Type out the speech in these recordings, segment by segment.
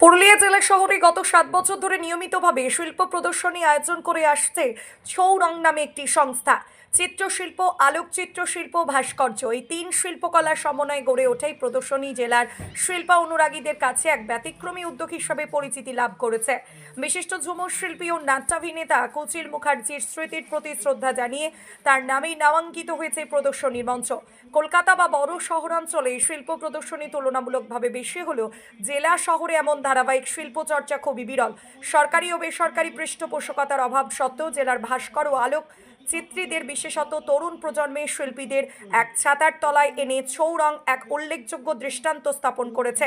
পুরুলিয়া জেলা শহরে গত সাত বছর ধরে নিয়মিতভাবে শিল্প প্রদর্শনী আয়োজন করে আসছে ছৌরং নামে একটি সংস্থা। চিত্রশিল্প, আলোকচিত্র শিল্প, ভাস্কর্য এই তিন শিল্পকলার সমন্বয়ে গড়ে ওঠে প্রদর্শনী জেলার শিল্পা অনুরাগীদের কাছে এক ব্যতিক্রমী উদ্যোগ হিসাবে পরিচিতি লাভ করেছে। বিশিষ্ট ঝুমুর শিল্পী ও নাট্যাভিনেতা কুচিল মুখার্জির স্মৃতির প্রতি শ্রদ্ধা জানিয়ে তার নামেই নামাঙ্কিত হয়েছে প্রদর্শনীর মঞ্চ। কলকাতা বা বড় শহরাঞ্চলে শিল্প প্রদর্শনী তুলনামূলকভাবে বেশি হলেও জেলা শহরে এমন ধারাবাহিক শিল্পচর্চা খুবই বিরল। সরকারি ও বেসরকারি পৃষ্ঠপোষকতার অভাব সত্ত্বেও জেলার ভাস্কর ও আলোক চিত্রীদের, বিশেষত তরুণ প্রজন্মের শিল্পীদের এক ছাতার তলায় এনে ছৌরং এক উল্লেখযোগ্য দৃষ্টান্ত স্থাপন করেছে।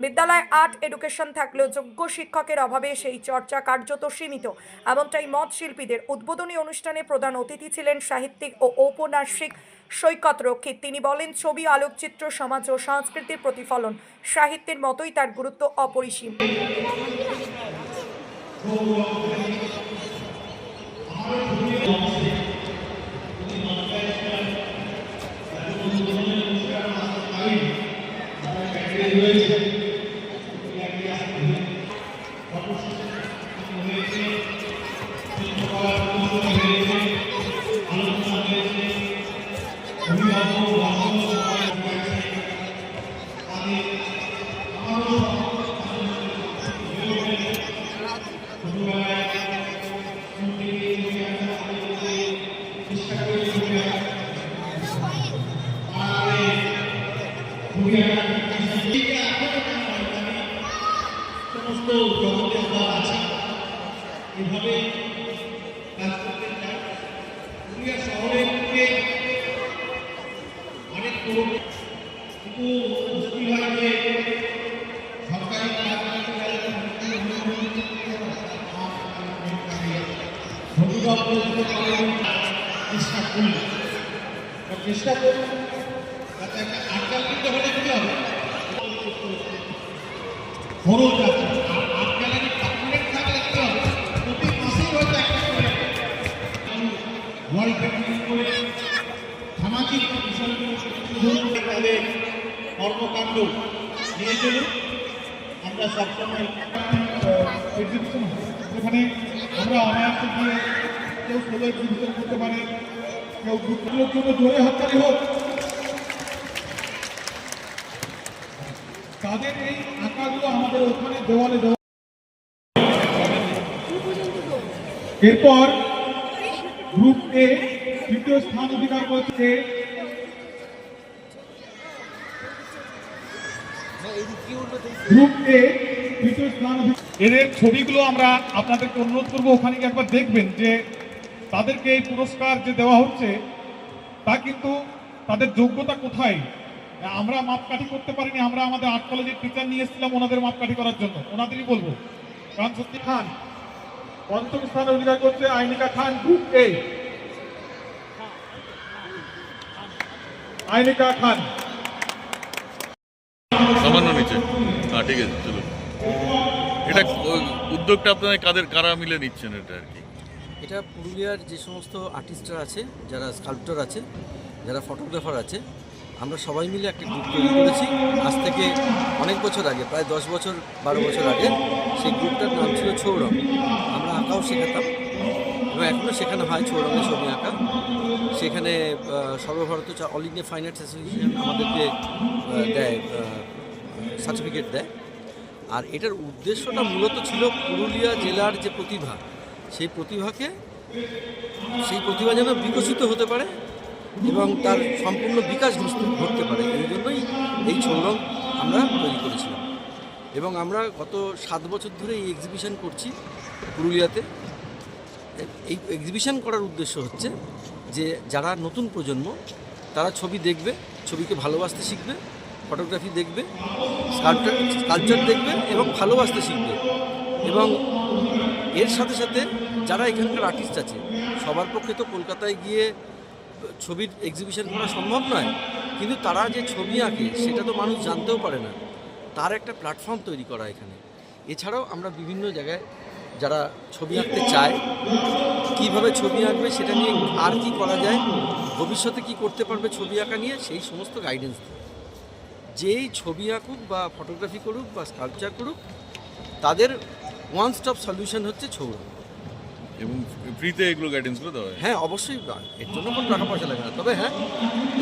বিদ্যালয়ে আর্ট এডুকেশন থাকলেও যোগ্য শিক্ষকের অভাবে সেই চর্চা কার্যত সীমিত। এমনটাই মত শিল্পীদের উদ্বোধনী অনুষ্ঠানে প্রধান অতিথি ছিলেন সাহিত্যিক ও ঔপন্যাসিক সৈকত রক্ষিত তিনি বলেন, ছবি, আলোকচিত্র, সমাজ ও সংস্কৃতির প্রতিফলন সাহিত্যের মতোই তার গুরুত্ব অপরিসীম। সমস্ত জগতে আমরা আছি এভাবে কাজ করতে চাই পুরুলিয়া শহরের ধন্যবাদ বলতে চেষ্টা বা চেষ্টা করুন যাতে একটা আটকাল কিন্তু হলে কি হবে খরচ আছে আর গ্যালারি পাবলিক থাকলে কি হবে প্রতি কর্মকাণ্ড নিয়ে চলুন আমরা সবসময় যেখানে আমরা অনায়াসে গিয়ে কেউ সোলো এক্সিবিশন করতে পারে, কেউ গ্রুপগুলোর জন্য জোরে হাততালি হোক। তাদের এই আঁকাগুলো আমাদের ওখানে দেওয়ালে দেওয়া এরপর গ্রুপ এ তৃতীয় স্থান অধিকার করেছে। গ্রুপ এ এদের ছবিগুলো আমরা আপনাদেরকে অনুরোধ করব, ওখানে গিয়ে একবার দেখবেন যে তাদেরকে এই পুরস্কার যে দেওয়া হচ্ছে, তা কিন্তু তাদের যোগ্যতা কোথায়? আমরা মাপকাঠি করতে পারিনি, আমরা আমাদের আর্ট কলেজের টিচার নিয়ে এসেছিলাম ওনাদের মাপকাঠি করার জন্য। ওনাদেরই বলব। কারণ সত্যি খান, পঞ্চম স্থানে অধিকার করছে আইনিকা খান গ্রুপ এ আইনিকা খান। হ্যাঁ ঠিক আছে, চলুন। এটা উদ্যোগটা আপনাদের কাদের, কারা মিলে নিচ্ছেন এটা আর কি? এটা পুরুলিয়ার যে সমস্ত আর্টিস্টরা আছে, যারা স্কাল্পটর আছে, যারা ফটোগ্রাফার আছে, আমরা সবাই মিলে একটা গ্রুপ তৈরি করেছি। আজ থেকে অনেক বছর আগে, প্রায় দশ বছর, বারো বছর আগে, সেই গ্রুপটার নাম ছিল ছৌরং আমরা আঁকাও শেখাতাম। এবং এখনও শেখানো হয় ছৌরঙের ছবি আঁকা। সেখানে সর্বভারতীয় all India fine arts association আমাদেরকে দেয় সার্টিফিকেট দেয়। আর এটার উদ্দেশ্যটা মূলত ছিল পুরুলিয়া জেলার যে প্রতিভা, সেই প্রতিভাকে, সেই প্রতিভা যেন বিকশিত হতে পারে এবং তার সম্পূর্ণ বিকাশ ঘটতে- পারে। এই জন্যই এই ছৌরং আমরা তৈরি করেছিলাম। এবং আমরা গত সাত বছর ধরে এই এক্সিবিশন করছি পুরুলিয়াতে। এই এক্সিবিশন করার উদ্দেশ্য হচ্ছে যে, যারা নতুন প্রজন্ম, তারা ছবি দেখবে, ছবিকে ভালোবাসতে শিখবে ফটোগ্রাফি দেখবে কালচার দেখবে এবং ভালোবাসতে শিখবে। এবং এর সাথে সাথে যারা এখানকার আর্টিস্ট আছে, সবার পক্ষে তো কলকাতায় গিয়ে ছবির এক্সিবিশন করা সম্ভব নয়, কিন্তু তারা যে ছবি আঁকে, সেটা তো মানুষ জানতেও পারে না। তার একটা প্ল্যাটফর্ম তৈরি করা এখানে। এছাড়াও আমরা বিভিন্ন জায়গায় যারা ছবি আঁকতে চায়, কীভাবে ছবি আঁকবে সেটা নিয়ে আর কি করা যায়, ভবিষ্যতে কি করতে পারবে ছবি আঁকা নিয়ে, সেই সমস্ত গাইডেন্স দিই। যেই ছবি আঁকুক বা ফটোগ্রাফি করুক বা স্কাল্পচার করুক তাদের ওয়ান স্টপ সলিউশন হচ্ছে ছৌ এবং ফ্রিতে এগুলো গাইডেন্সগুলো দেওয়া হয়? হ্যাঁ অবশ্যই এর জন্য কোনো টাকা পয়সা লাগে না। তবে হ্যাঁ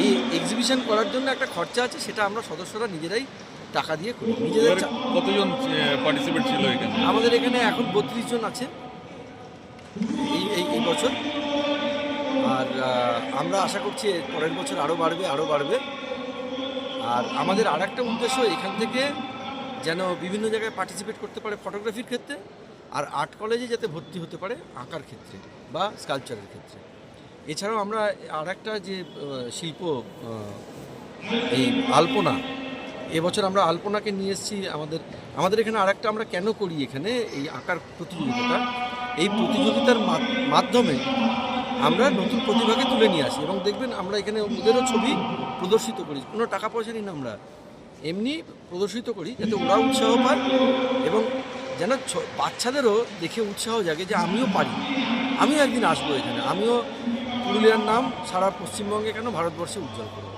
এই এক্সিবিশন করার জন্য একটা খরচা আছে সেটা আমরা সদস্যরা নিজেরাই টাকা দিয়ে করি। নিজেদের কতজন পার্টিসিপেট ছিল এখানে? আমাদের এখানে এখন বত্রিশ জন আছে এই এই এই বছর। আর আমরা আশা করছি পরের বছর আরও বাড়বে আরও বাড়বে। আর আমাদের আর একটা উদ্দেশ্য এখান থেকে যেন বিভিন্ন জায়গায় পার্টিসিপেট করতে পারে ফটোগ্রাফির ক্ষেত্রে আর আর্ট কলেজে যাতে ভর্তি হতে পারে আঁকার ক্ষেত্রে বা স্কালচারের ক্ষেত্রে। এছাড়াও আমরা আর একটা যে শিল্প এই আলপনা, এবছর আমরা আলপনাকে নিয়ে এসেছি আমাদের আমাদের এখানে আরেকটা আমরা কেন করি এখানে এই আঁকার প্রতিযোগিতাটা? এই প্রতিযোগিতার মাধ্যমে আমরা নতুন প্রতিভাকে তুলে নিয়ে আসি এবং দেখবেন আমরা এখানে ওদেরও ছবি প্রদর্শিত করি। কোনো টাকা পয়সা নিই না আমরা। এমনি প্রদর্শিত করি যাতে ওরা উৎসাহ পায় এবং যেন বাচ্চাদেরও দেখে উৎসাহ জাগে যে আমিও পারি। আমিও একদিন আসব এখানে। আমিও পুরুলিয়ার নাম সারা পশ্চিমবঙ্গে কেন ভারতবর্ষে উজ্জ্বল করব?